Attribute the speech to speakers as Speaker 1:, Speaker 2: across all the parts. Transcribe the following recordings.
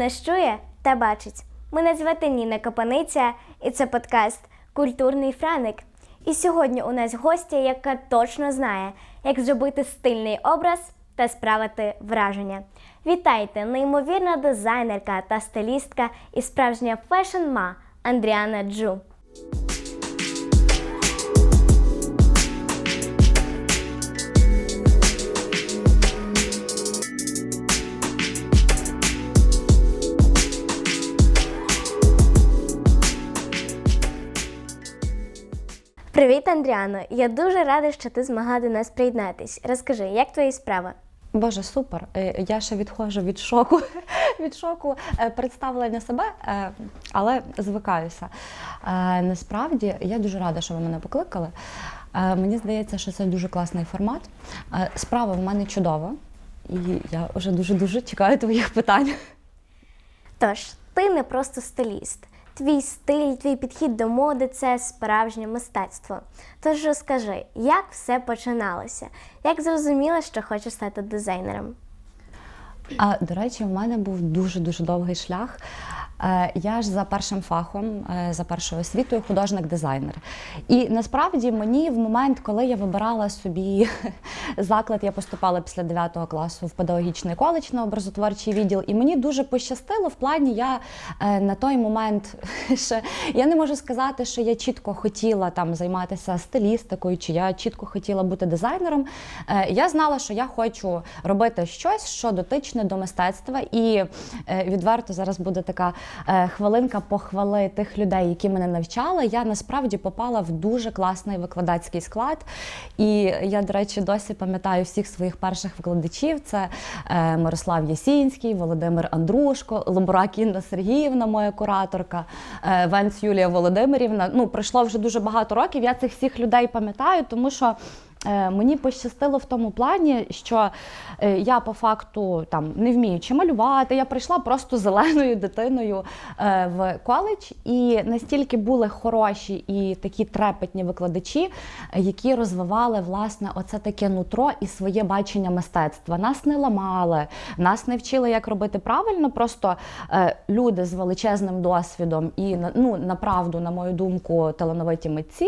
Speaker 1: Нас чує та бачить. Мене звати Ніна Капаниця, і це подкаст Культурний Франик. І сьогодні у нас гостя, яка точно знає, як зробити стильний образ та справити враження. Вітайте, неймовірна дизайнерка та стилістка і справжня фешн-ма Андріана Джу. Андріано! Я дуже рада, що ти змогла до нас приєднатись. Розкажи, як твої справи?
Speaker 2: Боже, супер. Е, Я ще відходжу від шоку від шоку е, представлення себе, е, але звикаюся. Насправді я дуже рада, що ви мене покликали. Мені здається, що це дуже класний формат. Справа в мене чудова, і я вже дуже дуже чекаю твоїх питань.
Speaker 1: Тож, ти не просто стиліст. Твій стиль, твій підхід до моди це справжнє мистецтво. Тож розкажи, як все починалося? Як зрозуміла, що хочеш стати дизайнером?
Speaker 2: А до речі, в мене був дуже дуже довгий шлях. Е, Я ж за першим фахом, е, за першою освітою, художник-дизайнер. І насправді мені в момент, коли я вибирала собі заклад, я поступала після 9 класу в педагогічний коледж на образотворчий відділ, і мені дуже пощастило в плані, я е, на той момент ще я не можу сказати, що я чітко хотіла там займатися стилістикою, чи я чітко хотіла бути дизайнером. Я знала, що я хочу робити щось, що дотичне до мистецтва, і відверто зараз буде така хвилинка похвали тих людей, які мене навчали. Я насправді попала в дуже класний викладацький склад. І я, до речі, досі пам'ятаю всіх своїх перших викладачів: це е, Мирослав Ясінський, Володимир Андрушко, Лобурак Інна Сергіївна, моя кураторка, е, Венц Юлія Володимирівна. Ну, пройшло вже дуже багато років. Я цих всіх людей пам'ятаю, тому що. Е, Мені пощастило в тому плані, що е, я по факту там не вміючи малювати, я прийшла просто зеленою дитиною е, в коледж, і настільки були хороші і такі трепетні викладачі, які розвивали власне оце таке нутро і своє бачення мистецтва. Нас не ламали, нас не вчили, як робити правильно. Просто люди з величезним досвідом і ну направду, на мою думку, талановиті митці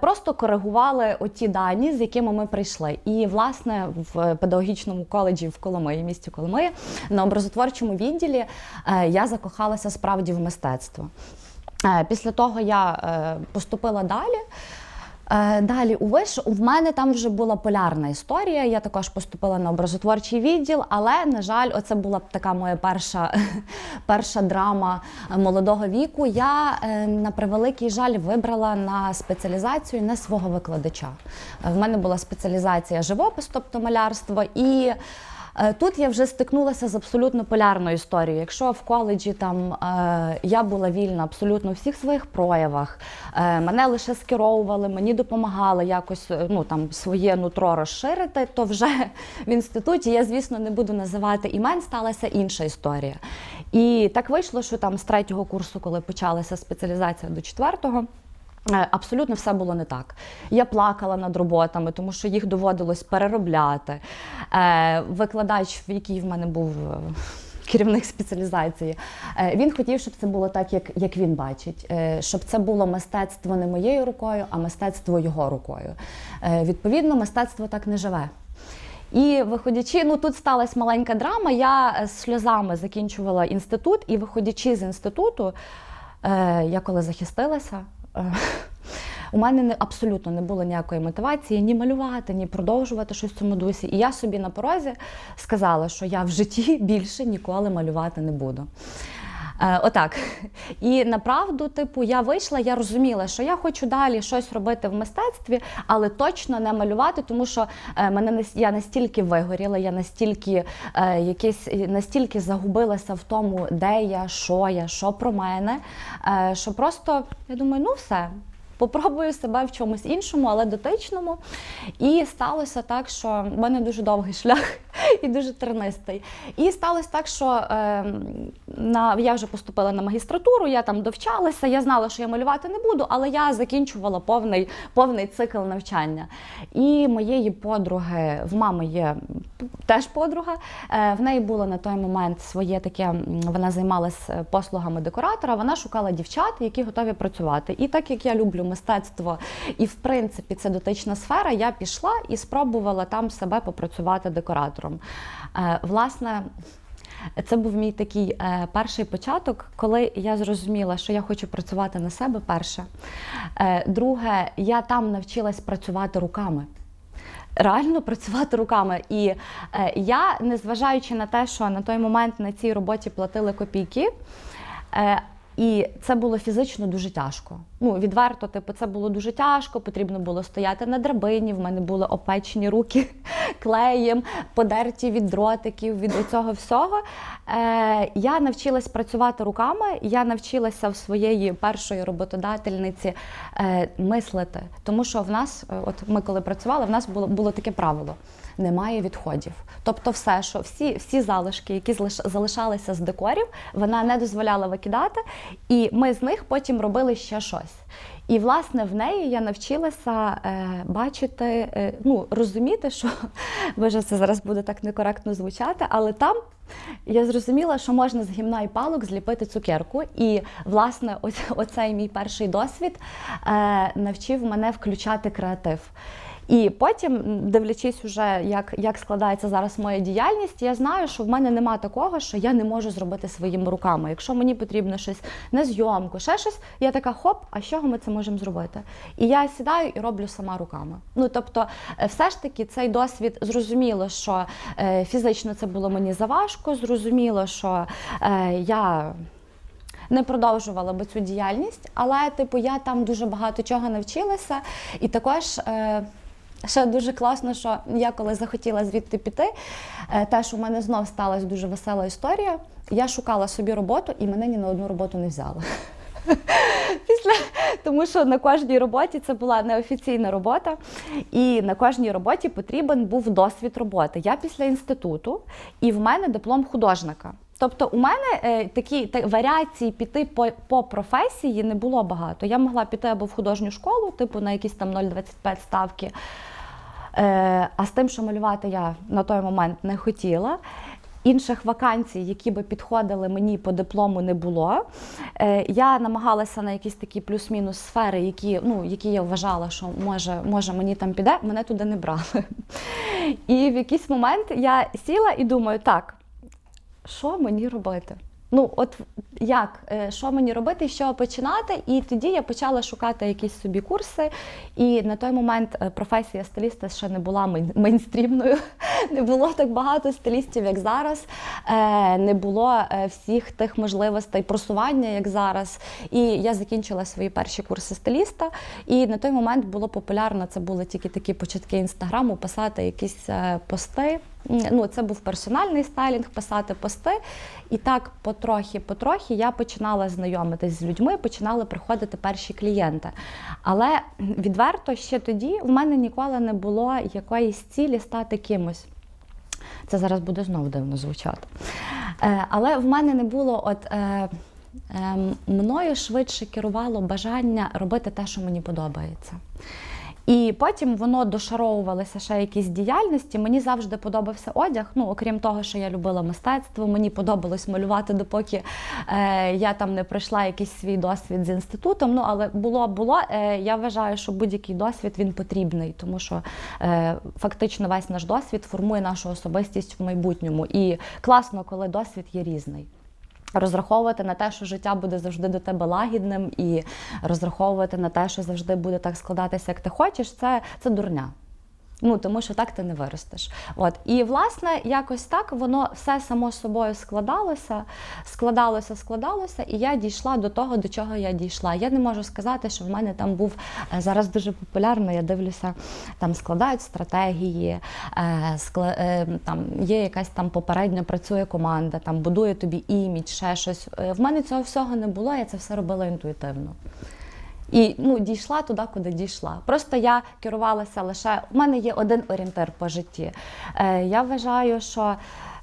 Speaker 2: просто коригували оті дані, з якими ми прийшли. І власне в педагогічному коледжі в Коломиї, місті Коломиї, на образотворчому відділі е, я закохалася справді в мистецтво. Е, Після того я е, поступила далі. Е, Далі у виш в мене там вже була полярна історія. Я також поступила на образотворчий відділ, але на жаль, оце була така моя перша, перша драма молодого віку. Я е, на превеликий жаль вибрала на спеціалізацію не свого викладача. Е, В мене була спеціалізація живопис, тобто малярство, і Тут я вже стикнулася з абсолютно полярною історією. Якщо в коледжі там е, я була вільна абсолютно у всіх своїх проявах, е, мене лише скеровували, мені допомагали якось е, ну там своє нутро розширити, то вже в інституті я, звісно, не буду називати імен, сталася інша історія. І так вийшло, що там з третього курсу, коли почалася спеціалізація до четвертого. Е, Абсолютно все було не так. Я плакала над роботами, тому що їх доводилось переробляти. Е, Викладач, в який в мене був е, керівник спеціалізації, він хотів, щоб це було так, як, як він бачить, щоб це було мистецтво не моєю рукою, а мистецтво його рукою. Відповідно, мистецтво так не живе. І виходячи, ну тут сталася маленька драма. Я з сльозами закінчувала інститут, і виходячи з інституту, е, я коли захистилася. е, У мене не, абсолютно не було ніякої мотивації ні малювати, ні продовжувати щось в цьому дусі. І я собі на порозі сказала, що я в житті більше ніколи малювати не буду. Е, отак. І направду, типу, я вийшла, я розуміла, що я хочу далі щось робити в мистецтві, але точно не малювати, тому що е, мене я настільки вигоріла, я настільки е, якесь настільки загубилася в тому, де я, що я, що про мене. що просто я думаю, ну все. Попробую себе в чомусь іншому, але дотичному. І сталося так, що в мене дуже довгий шлях і дуже тернистий. І сталося так, що е, на, я вже поступила на магістратуру, я там довчалася, я знала, що я малювати не буду, але я закінчувала повний, повний цикл навчання. І моєї подруги, в мами є теж подруга, е, в неї було на той момент своє таке, вона займалася послугами декоратора, вона шукала дівчат, які готові працювати. І так як я люблю мистецтво, і в принципі це дотична сфера, я пішла і спробувала там себе попрацювати декоратором. Е, Власне, це був мій такий е, перший початок, коли я зрозуміла, що я хочу працювати на себе перше. Е, друге, я там навчилась працювати руками. Реально працювати руками. І е, я, незважаючи на те, що на той момент на цій роботі платили копійки, е, і це було фізично дуже тяжко. Ну, відверто, типу, це було дуже тяжко, потрібно було стояти на драбині, в мене були опечені руки клеєм, подерті від дротиків, від цього всього. Е, я навчилась працювати руками, я навчилася в своєї першої роботодательниці е, мислити. Тому що в нас, е, от ми коли працювали, в нас було, було таке правило. Немає відходів. Тобто, все, що всі, всі залишки, які залишалися з декорів, вона не дозволяла викидати, і ми з них потім робили ще щось. І власне в неї я навчилася е, бачити, е, ну розуміти, що боже, це зараз буде так некоректно звучати, але там я зрозуміла, що можна з гімна і палок зліпити цукерку. І власне, оцей мій перший досвід е, навчив мене включати креатив. І потім, дивлячись, уже як, як складається зараз моя діяльність, я знаю, що в мене нема такого, що я не можу зробити своїми руками. Якщо мені потрібно щось на зйомку, ще щось, я така хоп, а з чого ми це можемо зробити? І я сідаю і роблю сама руками. Ну тобто, е, все ж таки, цей досвід зрозуміло, що е, фізично це було мені заважко, зрозуміло, що е, я не продовжувала би цю діяльність, але типу я там дуже багато чого навчилася, і також. Е, Ще дуже класно, що я коли захотіла звідти піти, е, теж у мене знов сталася дуже весела історія. Я шукала собі роботу і мене ні на одну роботу не взяли. Після тому, що на кожній роботі це була неофіційна робота, і на кожній роботі потрібен був досвід роботи. Я після інституту, і в мене диплом художника. Тобто у мене е, такі та, варіації піти по, по професії не було багато. Я могла піти або в художню школу, типу на якісь там 0,25 ставки. Е, а з тим, що малювати я на той момент не хотіла. Інших вакансій, які би підходили мені по диплому, не було. Е, я намагалася на якісь такі плюс-мінус сфери, які, ну, які я вважала, що може, може мені там піде, мене туди не брали. І в якийсь момент я сіла і думаю, так, що мені робити? Ну, от як, е, що мені робити, з чого починати? І тоді я почала шукати якісь собі курси. І на той момент е, професія стиліста ще не була мейнстрімною. Не було так багато стилістів, як зараз. Е, Не було всіх тих можливостей просування, як зараз. І я закінчила свої перші курси стиліста. І на той момент було популярно, це були тільки такі початки інстаграму, писати якісь пости. Ну, це був персональний стайлінг, писати пости. І так потрохи-потрохи я починала знайомитись з людьми, починали приходити перші клієнти. Але відверто ще тоді в мене ніколи не було якоїсь цілі стати кимось. Це зараз буде знову дивно звучати. Е, але в мене не було от. Е, е, мною швидше керувало бажання робити те, що мені подобається. І потім воно дошаровувалося ще якісь діяльності. Мені завжди подобався одяг. Ну, окрім того, що я любила мистецтво, мені подобалось малювати, допоки е, я там не пройшла якийсь свій досвід з інститутом. Ну, але було, було. Е, я вважаю, що будь-який досвід він потрібний, тому що е, фактично весь наш досвід формує нашу особистість в майбутньому. І класно, коли досвід є різний. Розраховувати на те, що життя буде завжди до тебе лагідним, і розраховувати на те, що завжди буде так складатися, як ти хочеш, це, це дурня. Ну, тому що так ти не виростеш. От. І, власне, якось так воно все само собою складалося, складалося, складалося, і я дійшла до того, до чого я дійшла. Я не можу сказати, що в мене там був е, зараз дуже популярно, я дивлюся, там складають стратегії, е, е, там є якась там попередньо працює команда, там будує тобі імідж, ще щось. В мене цього всього не було, я це все робила інтуїтивно. І ну, дійшла туди, куди дійшла. Просто я керувалася лише. У мене є один орієнтир по житті. Е, я вважаю, що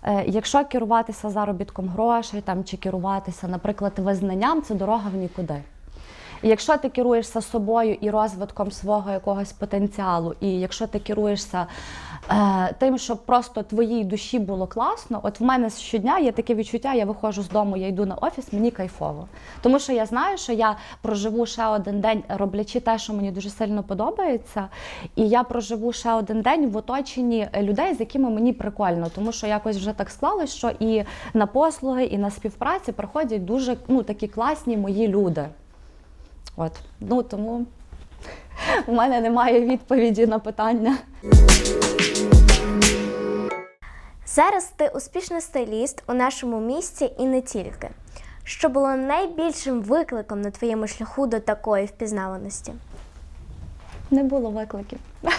Speaker 2: е, якщо керуватися заробітком грошей там, чи керуватися, наприклад, визнанням, це дорога в нікуди. Якщо ти керуєшся собою і розвитком свого якогось потенціалу, і якщо ти керуєшся тим, щоб просто твоїй душі було класно, от в мене щодня є таке відчуття, я виходжу з дому, я йду на офіс, мені кайфово. Тому що я знаю, що я проживу ще один день, роблячи те, що мені дуже сильно подобається, і я проживу ще один день в оточенні людей, з якими мені прикольно, тому що якось вже так склалось, що і на послуги, і на співпраці приходять дуже ну, такі класні мої люди. От, ну тому у мене немає відповіді на питання.
Speaker 1: Зараз ти успішний стиліст у нашому місті і не тільки. Що було найбільшим викликом на твоєму шляху до такої впізнаваності?
Speaker 2: Не було викликів.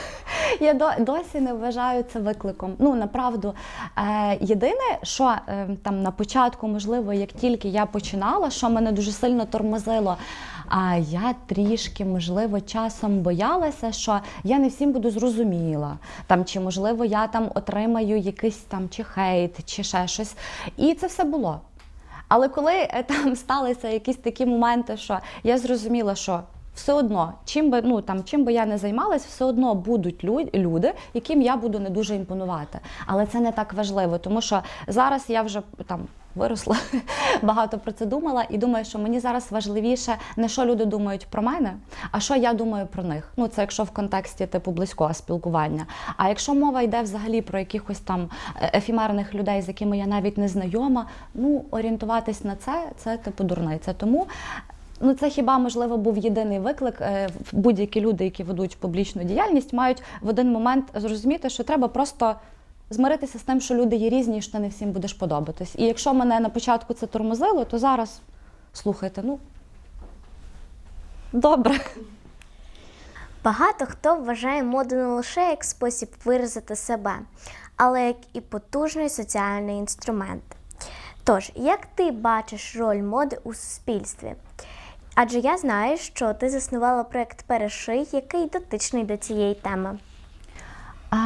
Speaker 2: Я досі не вважаю це викликом. Ну направду, е, єдине, що е, там на початку, можливо, як тільки я починала, що мене дуже сильно тормозило. А я трішки, можливо, часом боялася, що я не всім буду зрозуміла. Там, чи можливо я там отримаю якийсь там чи хейт, чи ще щось. І це все було. Але коли е, там сталися якісь такі моменти, що я зрозуміла, що все одно, чим би ну там чим би я не займалась, все одно будуть лю- люди, яким я буду не дуже імпонувати. Але це не так важливо, тому що зараз я вже там. Виросла, багато про це думала, і думаю, що мені зараз важливіше не що люди думають про мене, а що я думаю про них. Ну це якщо в контексті типу близького спілкування. А якщо мова йде взагалі про якихось там е, ефімерних людей, з якими я навіть не знайома, ну орієнтуватись на це, це типу дурниця. Тому Ну, це хіба можливо був єдиний виклик. Е, Будь-які люди, які ведуть публічну діяльність, мають в один момент зрозуміти, що треба просто змиритися з тим, що люди є різні, і що не всім будеш подобатись. І якщо мене на початку це тормозило, то зараз слухайте, ну добре.
Speaker 1: Багато хто вважає моду не лише як спосіб виразити себе, але як і потужний соціальний інструмент. Тож, як ти бачиш роль моди у суспільстві? Адже я знаю, що ти заснувала проект Переший, який дотичний до цієї теми.
Speaker 2: А,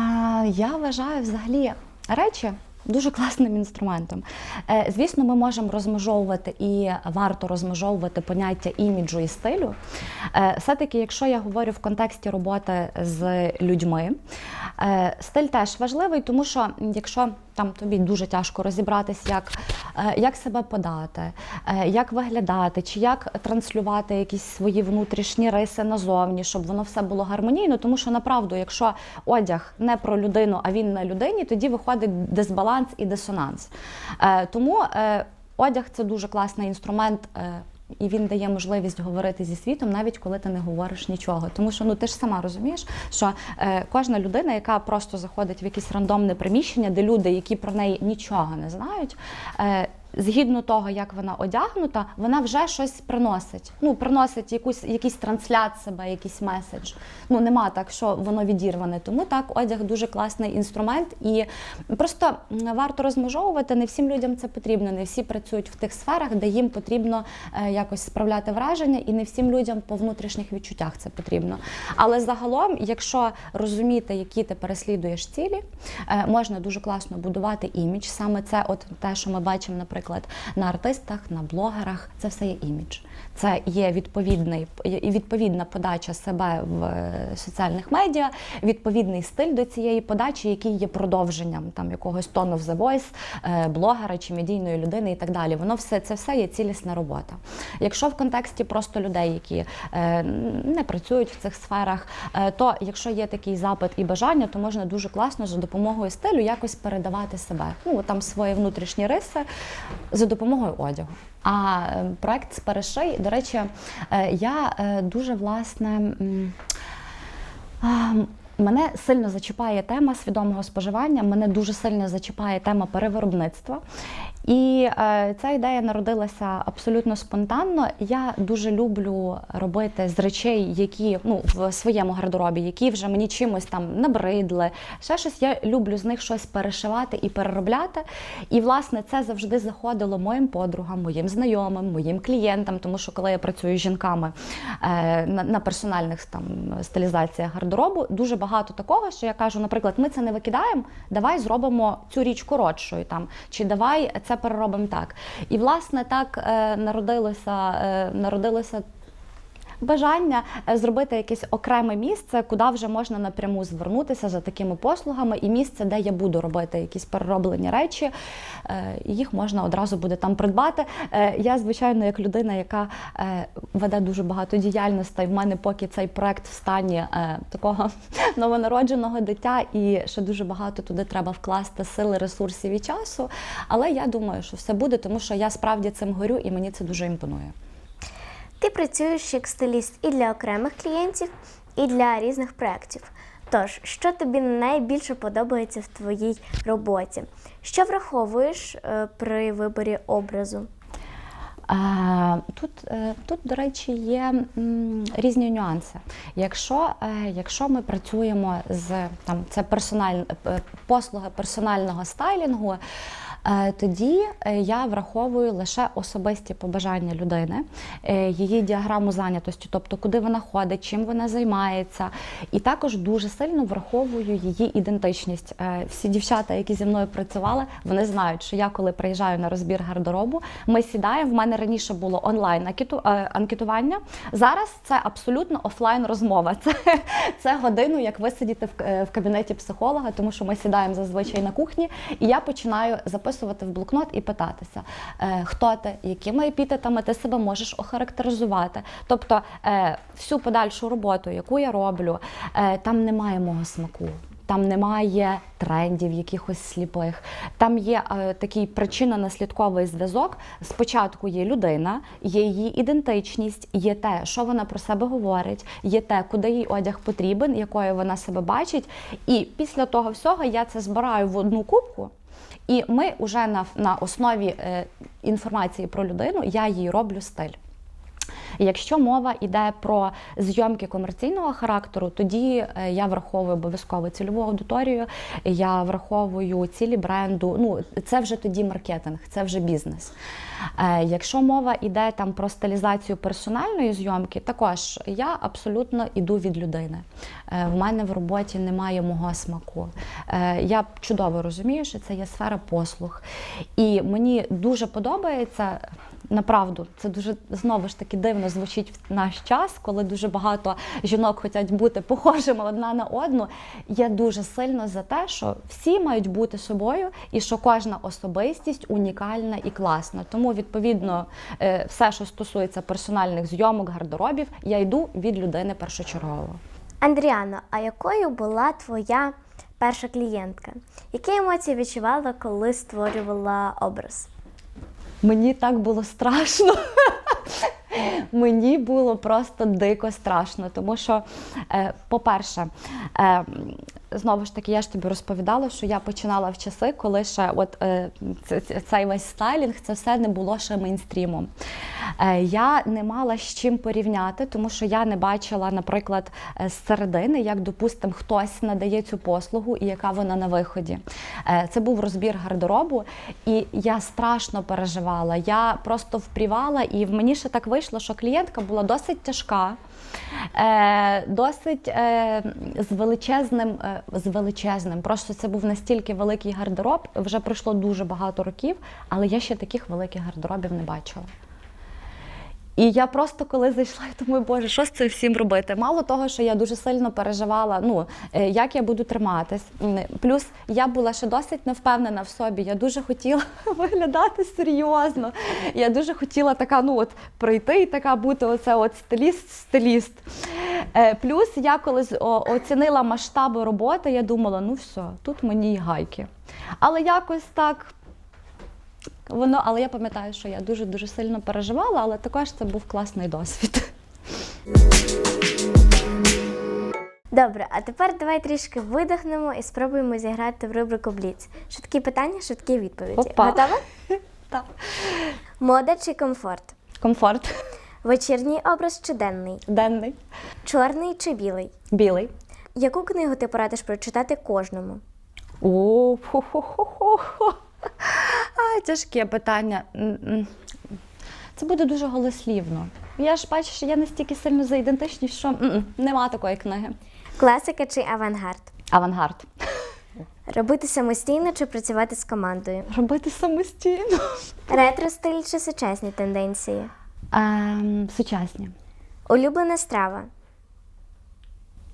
Speaker 2: я вважаю взагалі речі. Дуже класним інструментом. Е, звісно, ми можемо розмежовувати і варто розмежовувати поняття іміджу і стилю. Е, все-таки, якщо я говорю в контексті роботи з людьми, е, стиль теж важливий, тому що якщо там тобі дуже тяжко розібратись, як, е, як себе подати, е, як виглядати, чи як транслювати якісь свої внутрішні риси назовні, щоб воно все було гармонійно. Тому що направду, якщо одяг не про людину, а він на людині, тоді виходить дисбаланс і дисонанс. Е, Тому одяг це дуже класний інструмент. І він дає можливість говорити зі світом, навіть коли ти не говориш нічого. Тому що ну ти ж сама розумієш, що е, кожна людина, яка просто заходить в якесь рандомне приміщення, де люди, які про неї нічого не знають, е, згідно того, як вона одягнута, вона вже щось приносить. Ну, приносить якусь, якийсь транслят себе, якийсь меседж. Ну, нема так, що воно відірване. Тому так, одяг дуже класний інструмент. І просто варто розмежовувати. Не всім людям це потрібно. Не всі працюють в тих сферах, де їм потрібно е, якось справляти враження, і не всім людям по внутрішніх відчуттях це потрібно. Але загалом, якщо розуміти, які ти переслідуєш цілі, е, можна дуже класно будувати імідж. Саме це, от те, що ми бачимо, наприклад, на артистах, на блогерах, це все є імідж. Це є відповідний і відповідна подача себе в е, соціальних медіа, відповідний стиль до цієї подачі, який є продовженням там якогось of the voice, е, блогера чи медійної людини і так далі. Воно все це все є цілісна робота. Якщо в контексті просто людей, які е, не працюють в цих сферах, то якщо є такий запит і бажання, то можна дуже класно за допомогою стилю якось передавати себе. Ну там свої внутрішні риси за допомогою одягу. А е, проект з переший, до речі, е, я е, дуже власне. Мене сильно зачіпає тема свідомого споживання, мене дуже сильно зачіпає тема перевиробництва. І е, ця ідея народилася абсолютно спонтанно. Я дуже люблю робити з речей, які ну в своєму гардеробі, які вже мені чимось там набридли. Ще щось я люблю з них щось перешивати і переробляти. І власне це завжди заходило моїм подругам, моїм знайомим, моїм клієнтам. Тому що коли я працюю з жінками е, на, на персональних там стилізаціях гардеробу, дуже багато такого, що я кажу, наприклад, ми це не викидаємо, давай зробимо цю річ коротшою там, чи давай це переробимо так. І власне так е, народилося, е, народилося бажання е, зробити якесь окреме місце, куди вже можна напряму звернутися за такими послугами, і місце, де я буду робити якісь перероблені речі, е, їх можна одразу буде там придбати. Е, Я, звичайно, як людина, яка веде дуже багато діяльностей, в мене поки цей проект в стані такого новонародженого дитя, і ще дуже багато туди треба вкласти сили, ресурсів і часу. Але я думаю, що все буде, тому що я справді цим горю, і мені це дуже імпонує.
Speaker 1: Ти працюєш як стиліст і для окремих клієнтів, і для різних проєктів. Тож, що тобі найбільше подобається в твоїй роботі? Що враховуєш е, при виборі образу?
Speaker 2: Тут, е, тут, до речі, є різні нюанси. Якщо, е, якщо ми працюємо з там, це персональ, послуги персонального стайлінгу, тоді е, я враховую лише особисті побажання людини, е, її діаграму зайнятості, тобто куди вона ходить, чим вона займається. І також дуже сильно враховую її ідентичність. Е, Всі дівчата, які зі мною працювали, вони знають, що я, коли приїжджаю на розбір гардеробу, ми сідаємо. В мене раніше було онлайн е, анкетування. Зараз це абсолютно офлайн розмова. Це, це годину, як ви е, в кабінеті психолога, тому що ми сідаємо зазвичай на кухні, і я починаю записувати в блокнот і питатися, е, хто ти, якими епітетами ти себе можеш охарактеризувати. Тобто е, всю подальшу роботу, яку я роблю, е, там немає мого смаку. Там немає трендів, якихось сліпих. Там є е, такий причинно-наслідковий зв'язок. Спочатку є людина, є її ідентичність, є те, що вона про себе говорить, є те, куди їй одяг потрібен, якою вона себе бачить. І після того всього я це збираю в одну кубку. І ми вже на, на основі е, інформації про людину я їй роблю стиль. Якщо мова йде про зйомки комерційного характеру, тоді е, я враховую обов'язково цільову аудиторію, я враховую цілі бренду. Ну це вже тоді маркетинг, це вже бізнес. Е, Якщо мова йде там про стилізацію персональної зйомки, також я абсолютно іду від людини. Е, В мене в роботі немає мого смаку. Я чудово розумію, що це є сфера послуг. І мені дуже подобається. Направду, це дуже знову ж таки дивно звучить в наш час, коли дуже багато жінок хочуть бути похожими одна на одну. Я дуже сильно за те, що всі мають бути собою, і що кожна особистість унікальна і класна. Тому, відповідно, е, все, що стосується персональних зйомок, гардеробів, я йду від людини першочергово.
Speaker 1: Андріано, а якою була твоя перша клієнтка? Які емоції відчувала, коли створювала образ?
Speaker 2: Мені так було страшно. Мені було просто дико страшно, тому що, е, по-перше, е, знову ж таки, я ж тобі розповідала, що я починала в часи, коли ще от е, цей весь стайлінг, це все не було ще мейнстрімом. Е, я не мала з чим порівняти, тому що я не бачила, наприклад, е, з середини, як, допустимо, хтось надає цю послугу і яка вона на виході. Це був розбір гардеробу, і я страшно переживала. Я просто впрівала, і в мені ще так вийшло, що клієнтка була досить тяжка. Е, досить е, з величезним, е, з величезним. Просто це був настільки великий гардероб. Вже пройшло дуже багато років, але я ще таких великих гардеробів не бачила. І я просто коли зайшла, я думаю, боже, що з цим всім робити? Мало того, що я дуже сильно переживала, ну е, як я буду триматись. Плюс я була ще досить невпевнена в собі. Я дуже хотіла виглядати серйозно. Я дуже хотіла така, ну от прийти і така бути оце от стиліст-стиліст. Е, Плюс я коли оцінила масштаби роботи, я думала, ну все, тут мені й гайки. Але якось так Воно, але я пам'ятаю, що я дуже дуже сильно переживала, але також це був класний досвід.
Speaker 1: Добре, а тепер давай трішки видихнемо і спробуємо зіграти в рубрику Бліц. Швидкі питання, швидкі відповіді.
Speaker 2: Опа.
Speaker 1: Готова?
Speaker 2: Так.
Speaker 1: Мода чи комфорт?
Speaker 2: Комфорт.
Speaker 1: Вечірній образ чи денний?
Speaker 2: Денний.
Speaker 1: Чорний чи білий?
Speaker 2: Білий.
Speaker 1: Яку книгу ти порадиш прочитати кожному?
Speaker 2: О, хо-хо-хо-хо. А, тяжке питання. Це буде дуже голослівно. Я ж бачиш, я настільки сильно за ідентичність, що нема такої книги.
Speaker 1: Класика чи авангард?
Speaker 2: Авангард.
Speaker 1: Робити самостійно чи працювати з командою?
Speaker 2: Робити самостійно.
Speaker 1: Ретро стиль чи сучасні тенденції?
Speaker 2: Ем, сучасні.
Speaker 1: Улюблена страва.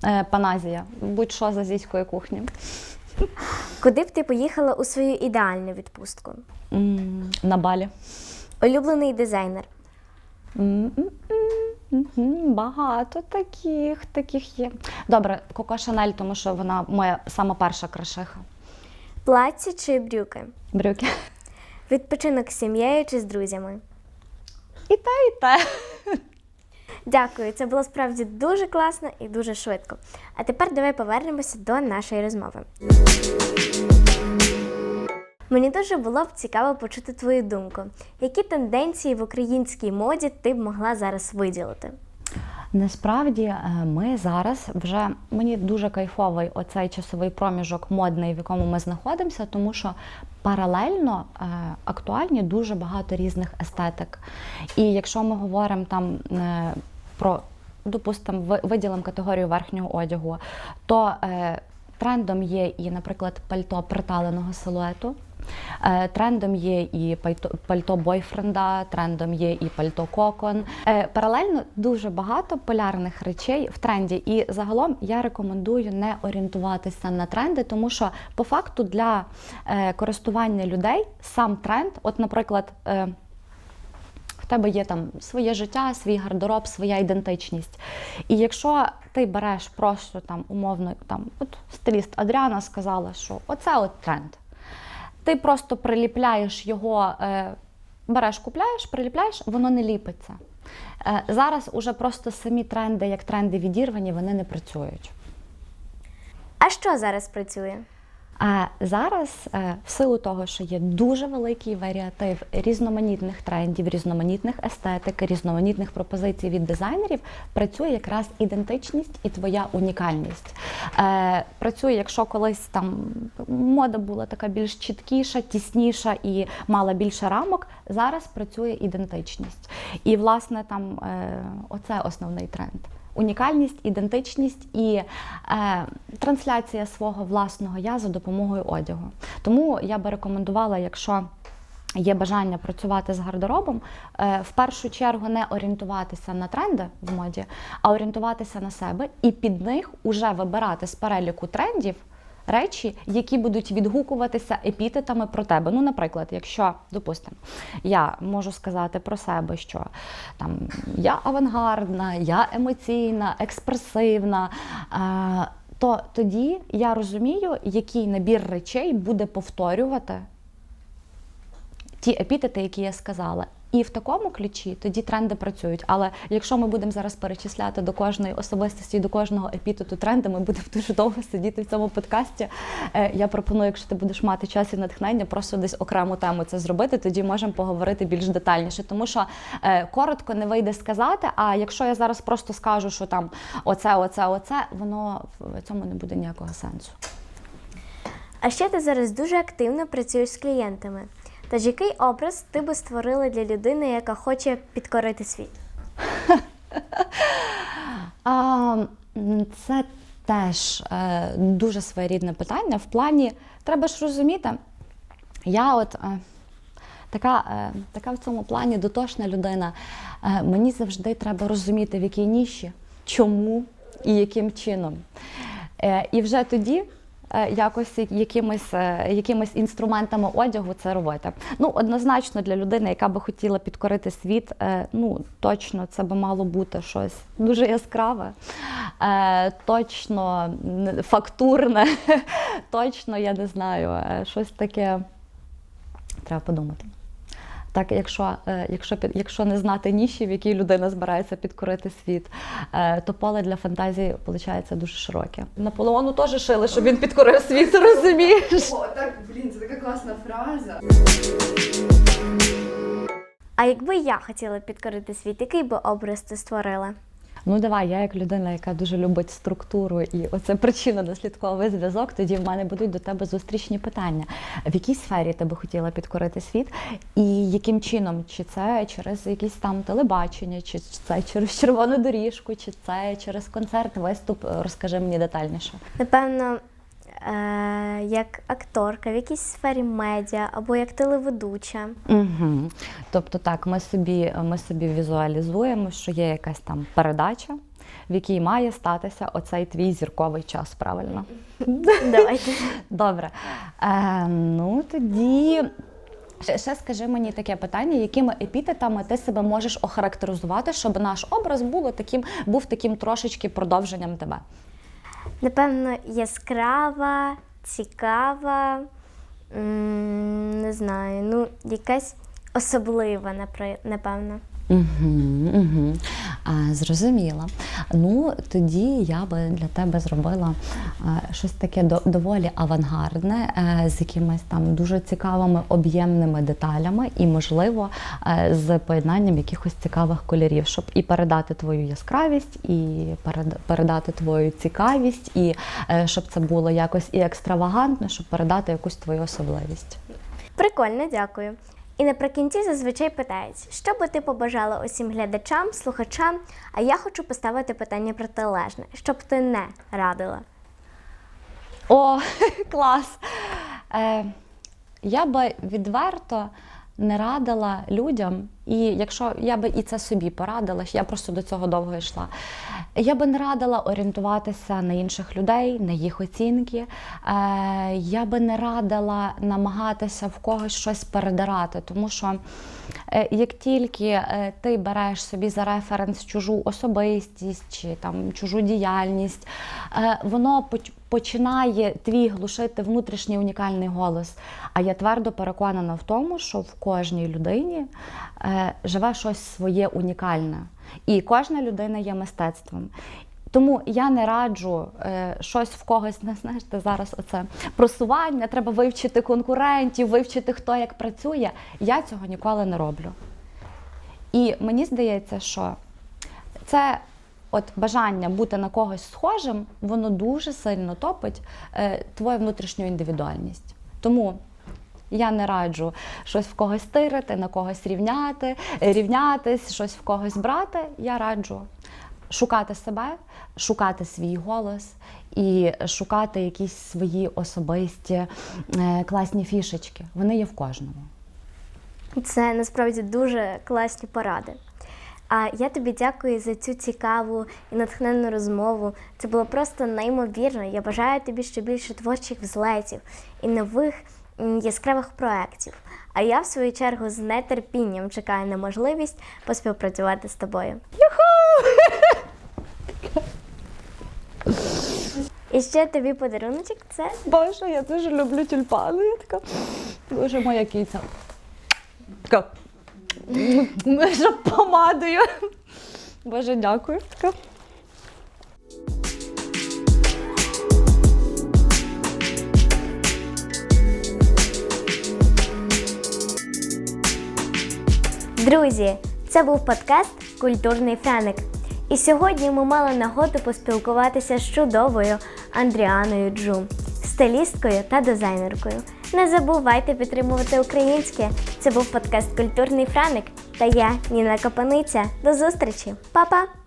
Speaker 2: Е, паназія. Будь-що з азійської кухні.
Speaker 1: Куди б ти поїхала у свою ідеальну відпустку?
Speaker 2: М, на балі.
Speaker 1: Улюблений дизайнер.
Speaker 2: Багато таких, таких є. Добре, Коко Шанель, тому що вона моя сама перша крашиха.
Speaker 1: Плаття чи брюки?
Speaker 2: Брюки.
Speaker 1: Відпочинок з сім'єю чи з друзями?
Speaker 2: І те, і те.
Speaker 1: Дякую, це було справді дуже класно і дуже швидко. А тепер давай повернемося до нашої розмови. Мені дуже було б цікаво почути твою думку. Які тенденції в українській моді ти б могла зараз виділити?
Speaker 2: Насправді е, ми зараз вже мені дуже кайфовий оцей часовий проміжок модний, в якому ми знаходимося, тому що паралельно е, актуальні дуже багато різних естетик. І якщо ми говоримо там е, про, допустимо, ви- виділимо категорію верхнього одягу, то е, трендом є і, наприклад, пальто приталеного силуету. Е, Трендом є і пальто, пальто бойфренда, трендом є і пальто кокон. Е, Паралельно дуже багато полярних речей в тренді. І загалом я рекомендую не орієнтуватися на тренди, тому що по факту для е, користування людей сам тренд, от, наприклад. Тебе є там своє життя, свій гардероб, своя ідентичність. І якщо ти береш просто там умовно, там от стиліст Адріана сказала, що оце от тренд. Ти просто приліпляєш його, е, береш, купляєш, приліпляєш, воно не ліпиться. Е, зараз уже просто самі тренди, як тренди відірвані, вони не працюють.
Speaker 1: А що зараз працює?
Speaker 2: А зараз, е, в силу того, що є дуже великий варіатив різноманітних трендів, різноманітних естетик, різноманітних пропозицій від дизайнерів, працює якраз ідентичність і твоя унікальність. Е, Працює, якщо колись там мода була така більш чіткіша, тісніша і мала більше рамок, зараз працює ідентичність. І, власне, там е, оце основний тренд унікальність, ідентичність і е, трансляція свого власного я за допомогою одягу. Тому я би рекомендувала, якщо є бажання працювати з гардеробом, е, в першу чергу не орієнтуватися на тренди в моді, а орієнтуватися на себе і під них уже вибирати з переліку трендів. Речі, які будуть відгукуватися епітетами про тебе. Ну, наприклад, якщо, допустимо, я можу сказати про себе, що там я авангардна, я емоційна, експресивна. е, то тоді я розумію, який набір речей буде повторювати ті епітети, які я сказала. І в такому ключі тоді тренди працюють. Але якщо ми будемо зараз перечисляти до кожної особистості, до кожного епітету тренди, ми будемо дуже довго сидіти в цьому подкасті. Е, Я пропоную, якщо ти будеш мати час і натхнення, просто десь окрему тему це зробити. Тоді можемо поговорити більш детальніше. Тому що е, коротко не вийде сказати. А якщо я зараз просто скажу, що там оце, оце, оце, воно в цьому не буде ніякого сенсу.
Speaker 1: А ще ти зараз дуже активно працюєш з клієнтами. Тож який образ ти би створила для людини, яка хоче підкорити світ?
Speaker 2: Це теж е, дуже своєрідне питання. В плані, треба ж розуміти, я от е, така, е, така в цьому плані дотошна людина. Мені завжди треба розуміти, в якій ніші, чому і яким чином. І вже тоді. Е, Якось якимись, е, якимись інструментами одягу це робити. Ну, однозначно для людини, яка би хотіла підкорити світ, е, ну точно це би мало бути щось дуже яскраве, е, точно фактурне, точно, я не знаю, е, щось таке. Треба подумати. Так, якщо, е, якщо, під- якщо не знати ніші, в якій людина збирається підкорити світ, е, то поле для фантазії виходить дуже широке. Наполеону теж шили, щоб він підкорив світ, розумієш?
Speaker 3: О, так, блін, це така класна фраза.
Speaker 1: А якби я хотіла підкорити світ, який би образ ти створила?
Speaker 2: Ну давай, я як людина, яка дуже любить структуру і оце причинно-наслідковий зв'язок, тоді в мене будуть до тебе зустрічні питання. В якій сфері ти би хотіла підкорити світ, і яким чином? Чи це через якісь там телебачення, чи це через червону доріжку, чи це через концерт, виступ? Розкажи мені детальніше.
Speaker 1: Напевно, як акторка в якійсь сфері медіа або як телеведуча.
Speaker 2: Угу. Тобто, так, ми собі, ми собі візуалізуємо, що є якась там передача, в якій має статися оцей твій зірковий час, правильно?
Speaker 1: Давайте.
Speaker 2: Добре. Е, ну тоді. Ще, ще скажи мені таке питання, якими епітетами ти себе можеш охарактеризувати, щоб наш образ було таким, був таким трошечки продовженням тебе?
Speaker 1: Напевно, яскрава, цікава, не знаю, ну, якась особлива, напевно.
Speaker 2: Угу, угу. А, зрозуміла. Ну, тоді я би для тебе зробила а, щось таке до, доволі авангардне, е, з якимись там дуже цікавими об'ємними деталями, і, можливо, е, з поєднанням якихось цікавих кольорів, щоб і передати твою яскравість, і перед- передати твою цікавість, і е, щоб це було якось і екстравагантно, щоб передати якусь твою особливість.
Speaker 1: Прикольно, дякую. І наприкінці зазвичай питають, що би ти побажала усім глядачам, слухачам, а я хочу поставити питання протилежне, що б ти не радила.
Speaker 2: О, клас! Е, я би відверто не радила людям, і якщо я би і це собі порадила, я просто до цього довго йшла. Я би не радила орієнтуватися на інших людей, на їх оцінки. Е, я би не радила намагатися в когось щось передирати, тому що е, як тільки е, ти береш собі за референс чужу особистість чи там чужу діяльність, воно починає твій глушити внутрішній унікальний голос. А я твердо переконана в тому, що в кожній людині е, живе щось своє унікальне. І кожна людина є мистецтвом. Тому я не раджу е, щось в когось, не знаєш, ти зараз оце просування, треба вивчити конкурентів, вивчити, хто як працює. Я цього ніколи не роблю. І мені здається, що це от бажання бути на когось схожим, воно дуже сильно топить е, твою внутрішню індивідуальність. Тому я не раджу щось в когось тирити, на когось рівняти, рівнятись, щось в когось брати. Я раджу шукати себе, шукати свій голос і шукати якісь свої особисті е, класні фішечки. Вони є в кожному.
Speaker 1: Це насправді дуже класні поради. А я тобі дякую за цю цікаву і натхненну розмову. Це було просто неймовірно. Я бажаю тобі ще більше творчих взлетів і нових яскравих проєктів. А я, в свою чергу, з нетерпінням чекаю на можливість поспівпрацювати з тобою. Юху! І ще тобі подаруночок це
Speaker 2: Боже, я дуже люблю тюльпани. Я така, боже, моя киця. Щоб помадою. Боже, дякую.
Speaker 1: Друзі, це був подкаст Культурний Франик. І сьогодні ми мали нагоду поспілкуватися з чудовою Андріаною Джу, стилісткою та дизайнеркою. Не забувайте підтримувати українське. Це був подкаст Культурний Франик та я, Ніна Капаниця. До зустрічі, Па-па!